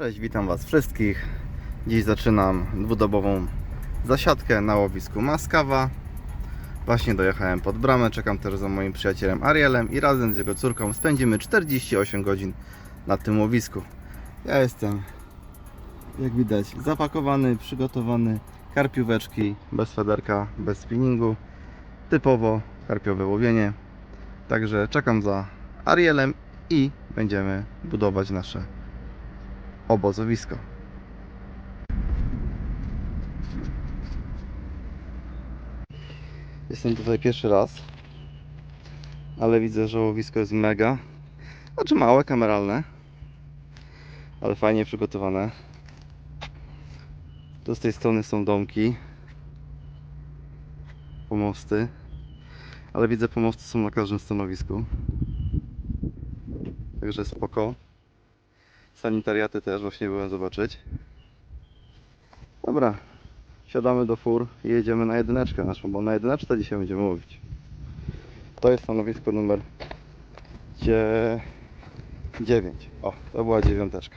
Cześć, witam Was wszystkich. Dziś zaczynam dwudobową zasiadkę na łowisku Maskawa. Właśnie dojechałem pod bramę, czekam też za moim przyjacielem Arielem i razem z jego córką spędzimy 48 godzin na tym łowisku. Ja jestem, jak widać, zapakowany, przygotowany, karpióweczki, bez federka, bez spinningu, typowo karpiowe łowienie. Także czekam za Arielem i będziemy budować nasze obozowisko. Jestem tutaj pierwszy raz, ale widzę, że łowisko jest mega. Znaczy małe, kameralne, ale fajnie przygotowane. Tu z tej strony są domki, pomosty, ale widzę pomosty są na każdym stanowisku. Także spoko. Sanitariaty też właśnie byłem zobaczyć. Dobra, siadamy do fur i jedziemy na jedyneczkę naszą, bo na jedyneczce dzisiaj będziemy łowić. To jest stanowisko numer 9. O, to była dziewiąteczka.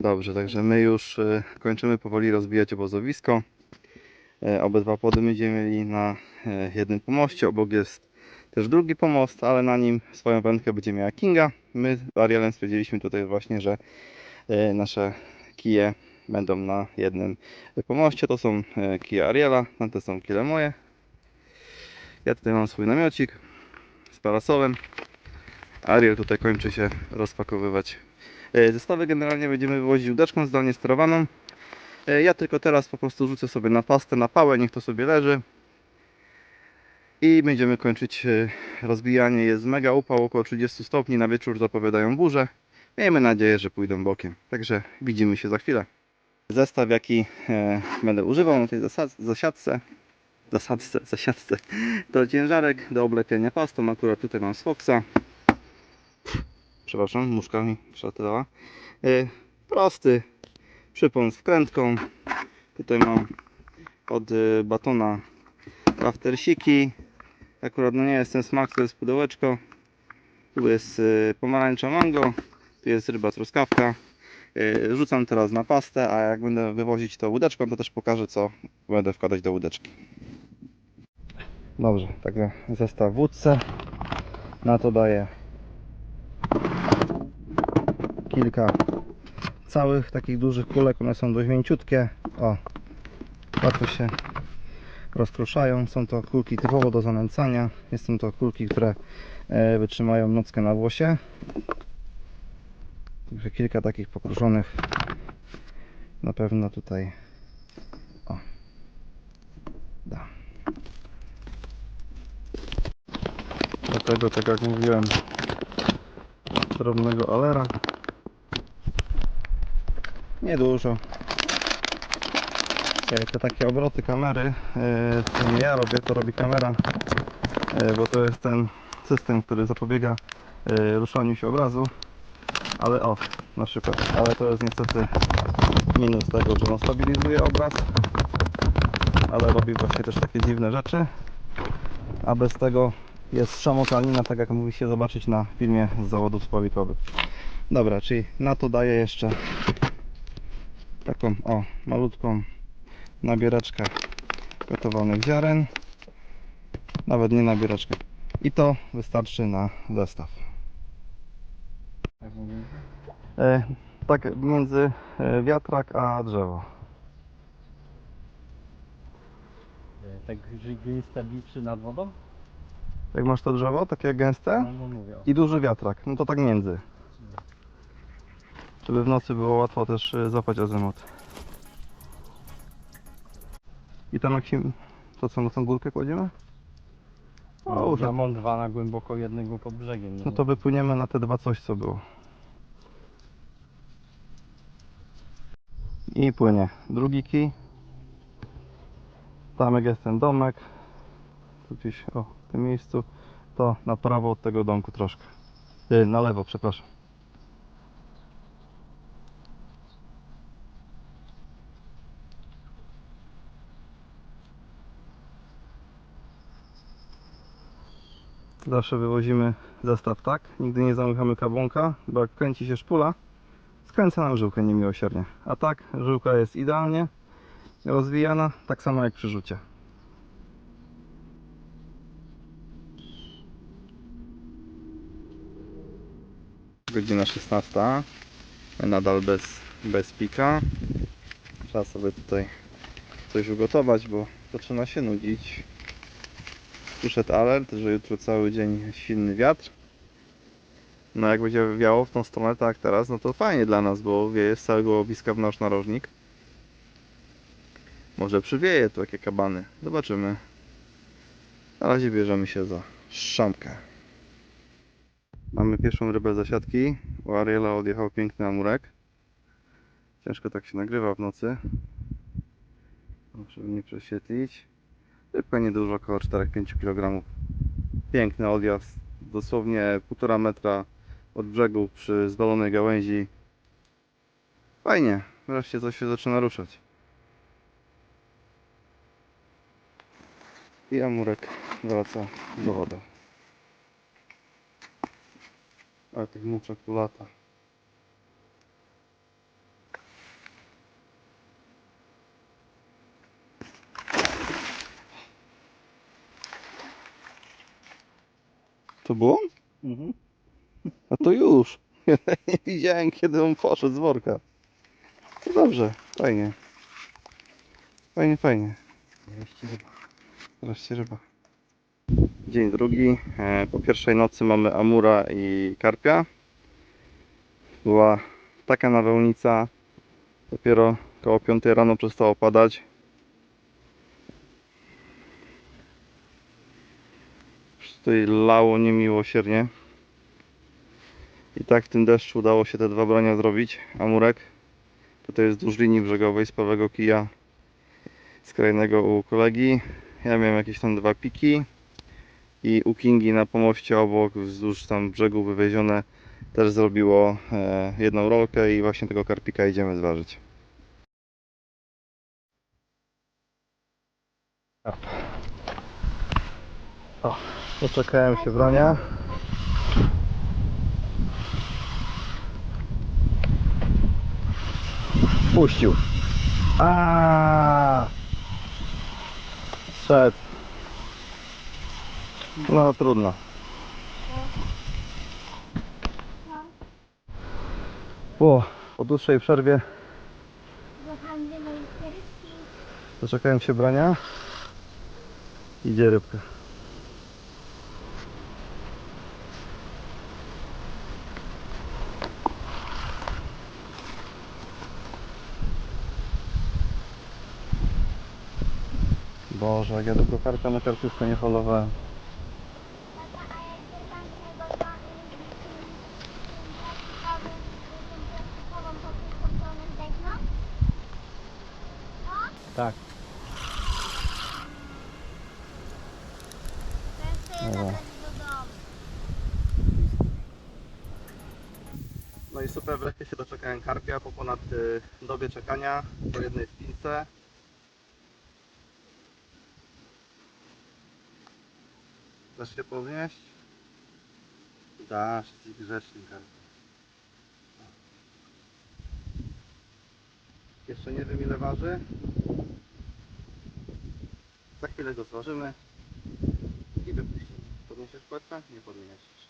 Dobrze, także my już y, kończymy powoli rozbijać obozowisko. E, Obydwa płody będziemy mieli na e, jednym pomoście. Obok jest też drugi pomost, ale na nim swoją wędkę będzie miała Kinga. My z Arielem stwierdziliśmy tutaj właśnie, że e, nasze kije będą na jednym pomoście. To są e, kije Ariela, te są kile moje. Ja tutaj mam swój namiocik z parasolem. Ariel tutaj kończy się rozpakowywać e, zestawy. Generalnie będziemy wywozić łódeczką zdalnie sterowaną. Ja tylko teraz po prostu rzucę sobie na pastę, na pałę, niech to sobie leży. I będziemy kończyć e, rozbijanie. Jest mega upał, około 30 stopni. Na wieczór zapowiadają burze. Miejmy nadzieję, że pójdą bokiem. Także widzimy się za chwilę. Zestaw, jaki e, będę używał na tej zasiadce, zasadce, zasiadce, to ciężarek do oblepienia pastą. Akurat tutaj mam z Foxa. Przepraszam, muszka mi przelatywała. E, prosty przypon z wkrętką. Tutaj mam od batona aftersiki. Akurat no nie jest ten smak, to jest pudełeczko. Tu jest e, pomarańcza mango. Tu jest ryba truskawka. E, Rzucam teraz na pastę, a jak będę wywozić to łódeczką, to też pokażę co będę wkładać do łódeczki. Dobrze, także zestaw wódce. Na to daję kilka całych takich dużych kulek. One są dość mięciutkie. O, łatwo się rozkruszają. Są to kulki typowo do zanęcania. Są to kulki, które e, wytrzymają nockę na włosie. Także kilka takich pokruszonych na pewno tutaj o da. Do tego, tak jak mówiłem, drobnego alera. Niedużo. E, Te takie obroty kamery, e, to nie ja robię, to robi kamera, e, bo to jest ten system, który zapobiega ruszaniu się obrazu. Ale o, na przykład, ale to jest niestety minus tego, że on stabilizuje obraz, ale robi właśnie też takie dziwne rzeczy, a bez tego jest szamotanina, tak jak mówi się zobaczyć na filmie z zawodów spowitowych. Dobra, czyli na to daję jeszcze taką o malutką nabiereczkę gotowanych ziaren. Nawet nie nabiereczkę i to wystarczy na zestaw. E, tak między e, wiatrak a drzewo. Tak gliste biczy nad wodą? jak masz to drzewo takie gęste? No, no i duży wiatrak. No to tak między. Żeby w nocy było łatwo też e, złapać azymut i tam jak się to co na tą górkę kładziemy? O, No, już ja mam dwa na głęboko, jednego pod brzegiem. No to wypłyniemy na te dwa coś co było. I płynie drugi kij. Tam jak jest ten domek. Tu gdzieś o w tym miejscu. To na prawo od tego domku troszkę. Yy, na lewo, przepraszam. Zawsze wywozimy zestaw tak. Nigdy nie zamykamy kabłonka, bo jak kręci się szpula, skręca nam żyłkę niemiłosiernie. A tak, żyłka jest idealnie rozwijana, tak samo jak przy rzucie. Godzina 16. My nadal bez, bez pika. Trzeba sobie tutaj coś ugotować, bo zaczyna się nudzić. Przyszedł alert, że jutro cały dzień silny wiatr. No jak będzie wiało w tą stronę tak teraz, no to fajnie dla nas, bo wieje z całego łowiska w nasz narożnik. Może przywieje tu jakie kabany. Zobaczymy. Na razie bierzemy się za szamkę. Mamy pierwszą rybę z zasiadki. U Ariela odjechał piękny amurek. Ciężko tak się nagrywa w nocy. Żeby nie prześwietlić. Rybka niedużo, około 4-5 kg. Piękny odjazd. Dosłownie 1,5 metra od brzegu przy zdolonej gałęzi. Fajnie. Wreszcie coś się zaczyna ruszać. I amurek wraca do wody. Ale tych muszek tu lata. To było? Mhm. A to już. Nie widziałem kiedy on poszedł z worka. To dobrze, fajnie. Fajnie, fajnie. Wreszcie ryba. Wreszcie ryba. Dzień drugi. E, Po pierwszej nocy mamy amura i karpia. Była taka nawałnica. Dopiero koło 5 rano przestało padać. Tutaj lało niemiłosiernie. I tak w tym deszczu udało się te dwa brania zrobić. Amurek. Tutaj jest wzdłuż linii brzegowej z prawego kija skrajnego u kolegi. Ja miałem jakieś tam dwa piki i u Kingi na pomoście obok wzdłuż tam brzegu wywiezione też zrobiło e, jedną rolkę i właśnie tego karpika idziemy zważyć. O, poczekałem się brania. Puścił. Aaaa! Szedł. No trudno. Po, po dłuższej przerwie doczekałem się brania. Idzie rybka. Boże, jak ja długo karpia na karpiówkę nie holowałem. Tak. Dobra. No i super, wreszcie się doczekałem karpia po ponad y, dobie czekania po jednej spince. Dasz się podnieść? Dasz, jesteś grzeczny karpia. Jeszcze nie wiem ile waży. Za chwilę go zważymy i wypuścimy. Podniesiesz płetwę? Nie podniesiesz.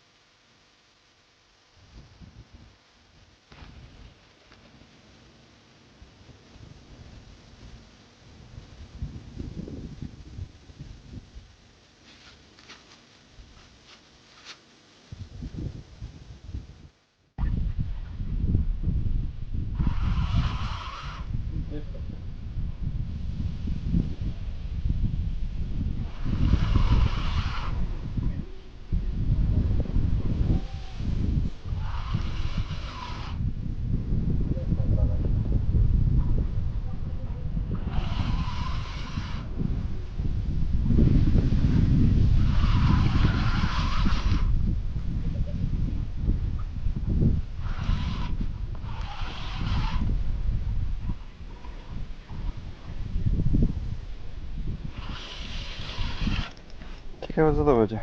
Ciekawe co to będzie.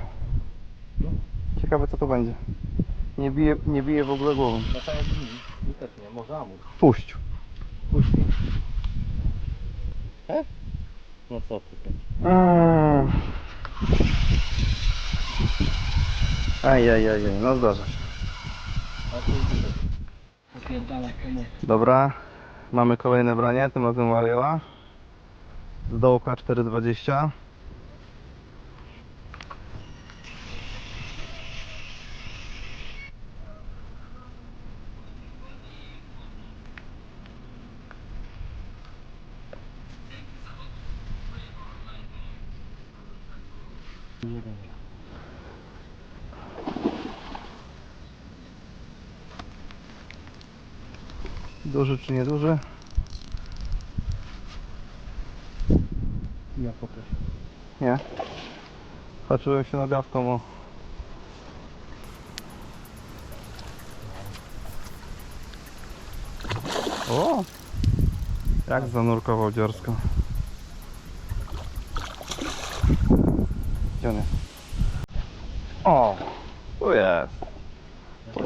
Ciekawe co to będzie. Nie bije, nie bije w ogóle głową. No tak jak też nie, może amur. Puść. Puśnij. E? No co ty? ty? Ajajajaj, no zdarza się. A tu. Dobra, mamy kolejne branie, tym razem Wariola. Z dołka 420. Duży czy nieduży? Ja pokaż. Nie. Patrzyłem się na biawką o. O! Jak zanurkował dziarsko. Gdzie on jest? O! Tu jest! Po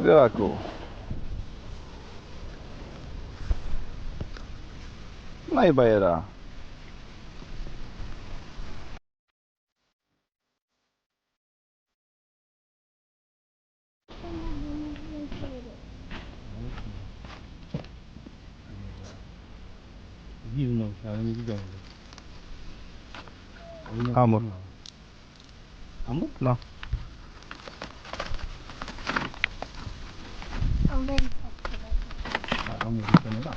biaku. No i bajera. Dziwnął się, ale nie widziałem go. Poznałem. Amur? No. A amur to nie da.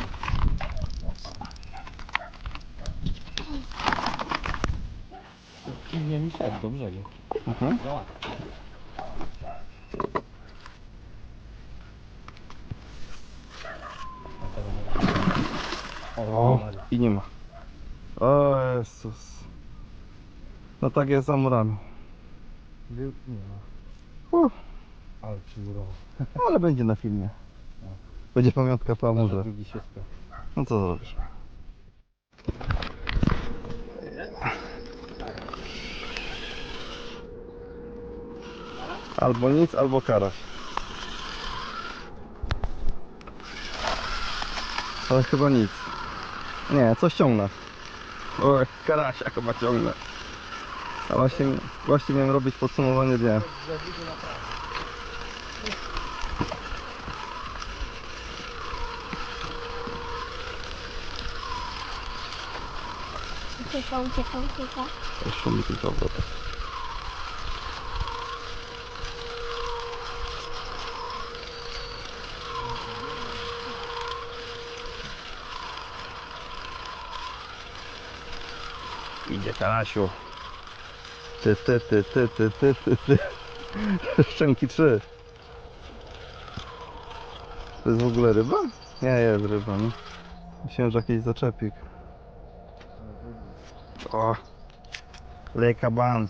Nie mi szedł do brzegu. Mhm. Załatwił. A teraz nie. O, i nie ma. O Jezus. No tak jest z amurami. Był? Nie ma. Uff, Ale przymurował. ale będzie na filmie. Będzie pamiątka po amurze. Drugi się. No co zrobisz? Albo nic, albo karaś. Ale chyba nic. Nie, coś ciągnę. O, karasia chyba ciągnę. A właśnie, właśnie miałem robić podsumowanie dnia. Ucieka, ucieka, ucieka. Szumi tylko obrót. Idzie Karasiu. Ty, ty, ty, ty, ty, ty, ty, ty. Szczęki trzy. To jest w ogóle ryba? Nie, jest ryba, no. Myślałem, że jakiś zaczepik. O, Leka ban.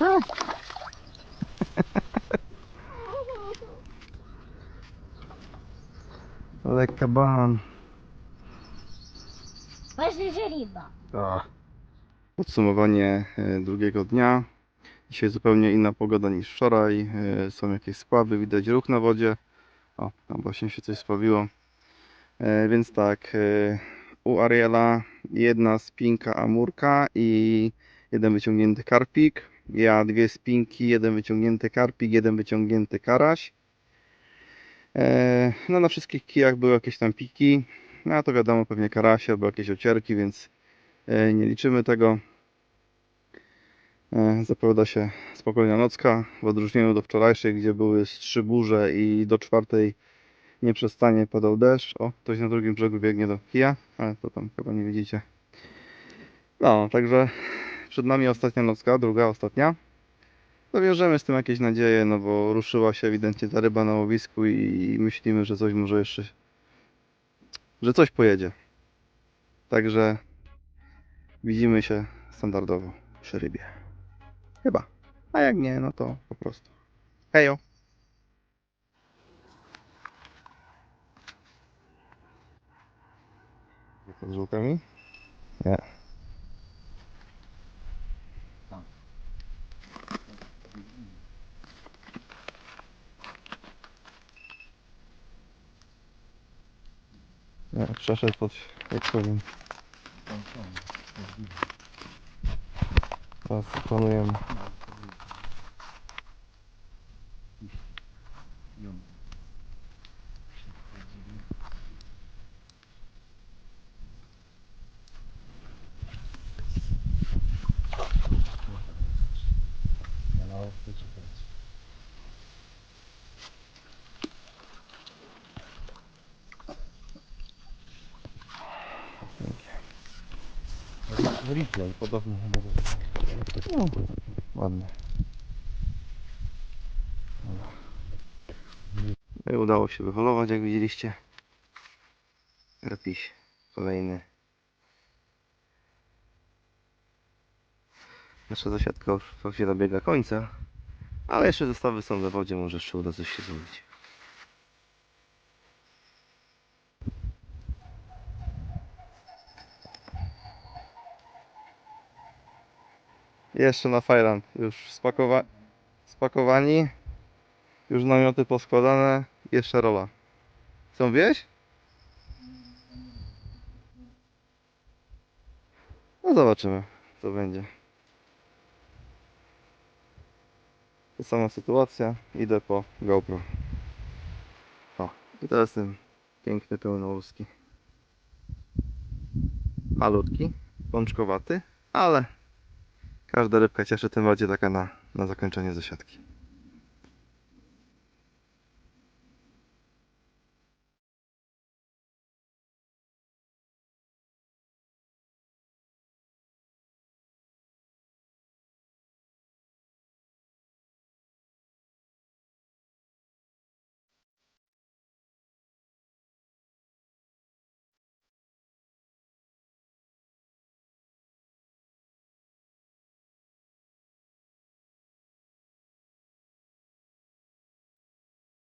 Podsumowanie e, drugiego dnia. Dzisiaj zupełnie inna pogoda niż wczoraj. E, Są jakieś spławy, widać ruch na wodzie. O, tam właśnie się coś spławiło. E, Więc tak, u Ariela jedna spinka amurka i jeden wyciągnięty karpik. Ja dwie spinki, jeden wyciągnięty karpik, jeden wyciągnięty karaś. No na wszystkich kijach były jakieś tam piki. No a to wiadomo, pewnie karasie albo jakieś ocierki, więc e, nie liczymy tego. E, Zapowiada się spokojna nocka, w odróżnieniu do wczorajszej, gdzie były trzy burze i do czwartej nieprzestanie padał deszcz. O, ktoś na drugim brzegu biegnie do kija, ale to tam chyba nie widzicie. No, także przed nami ostatnia nocka, druga, ostatnia. No wiążemy z tym jakieś nadzieje, no bo ruszyła się ewidentnie ta ryba na łowisku i myślimy, że coś może jeszcze, że coś pojedzie. Także widzimy się standardowo przy rybie. Chyba. A jak nie, no to po prostu. Hejo! Z żółkami? Nie. E, Przeszedł pod możliwe. Teraz planujemy. Replay podobno chyba. No, ładnie. No i udało się wyholować, jak widzieliście. Repiś kolejny. Nasza zasiadka już właśnie dobiega końca, ale jeszcze zestawy są we wodzie, może jeszcze uda coś się zrobić. Jeszcze na Fajland, już spakowa spakowani, już namioty poskładane, jeszcze rola. Chcą wieść? No zobaczymy, co będzie. Ta sama sytuacja, idę po GoPro. O, i jest ten piękny pełnołuski. Malutki, pączkowaty, ale każda rybka cieszy, tym bardziej taka na, na zakończenie zasiadki.